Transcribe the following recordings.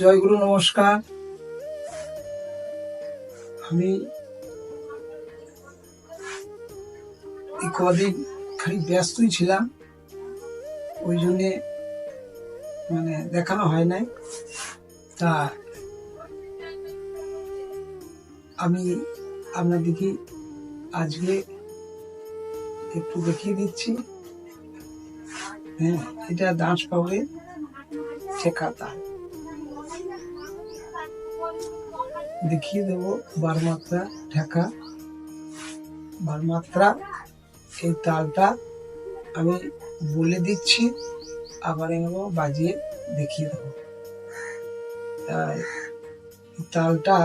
জয়গুরু, নমস্কার। আমি কদিন খালি ব্যস্তই ছিলাম, ওই জন্যে মানে দেখানো হয় নাই। তা আমি আপনাদেরকে আজকে একটু দেখিয়ে দিচ্ছি। হ্যাঁ এটা ডান্স পাবে শেখাতা দেখিয়ে দেব বারমাত্রা ঠেকা বারমাত্রা এই তালটা আমি বলে দিচ্ছি, আবার এগুলো বাজিয়ে দেখিয়ে দেবো। তালটা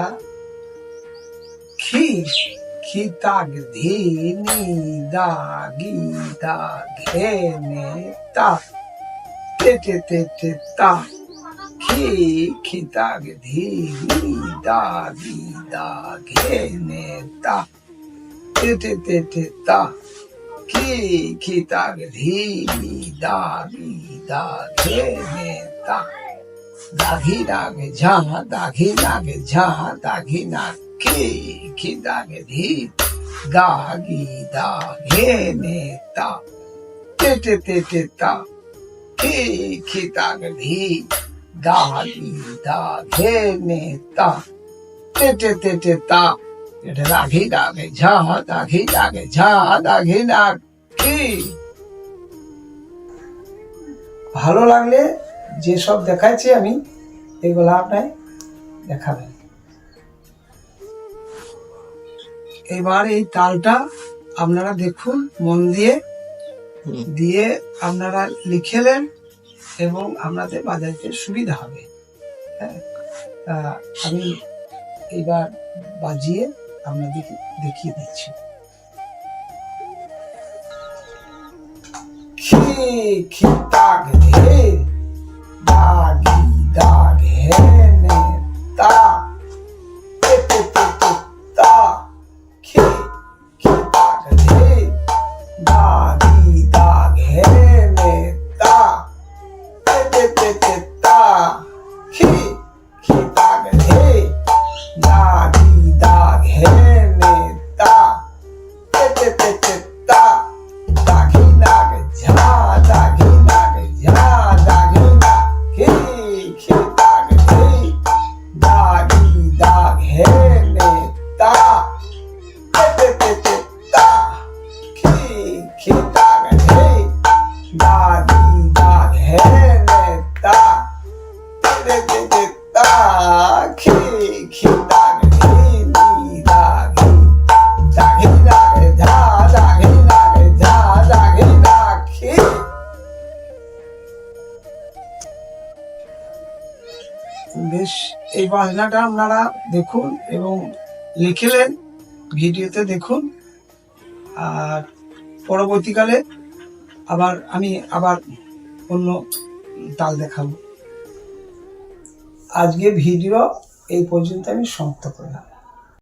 খি খি তাগ ধি দা গি দা ঘে তে তে তে তে। তা খি খি তাগ ধি নি দা গি দা ঘে নে তা তে তে তে তে তা কি কি তাগ ধি নি দা গি দা ঘে নে তা দাঘি দাগে ঝা দাঘি দাগে ঝা দাঘি না কি কি দাগে ধি দাগি দা ঘে নে তা ধি দাগি দা ঘে নে তা তে তে তে। এটা দাঘি দাগে ঝা দাঘি দাগে ঝা দাঘি না কি? ভালো লাগলে যেসব দেখাচ্ছি আমি এগুলো আপনার দেখাবেন। এবার এই তালটা আপনারা দেখুন মন দিয়ে। দিয়ে আপনারা লিখেলেন এবং আপনাদের বাজাইতে সুবিধা হবে। হ্যাঁ? আমি এবার বাজিয়ে আপনাদেরকে দেখিয়ে দিচ্ছি। খে খি বেশ, এই বাজনাটা আপনারা দেখুন এবং লিখেলেন, ভিডিওতে দেখুন। আর পরবর্তীকালে আবার আমি আবার অন্য তাল দেখাবো। আজকে ভিডিও এই পর্যন্ত আমি সমাপ্ত করলাম।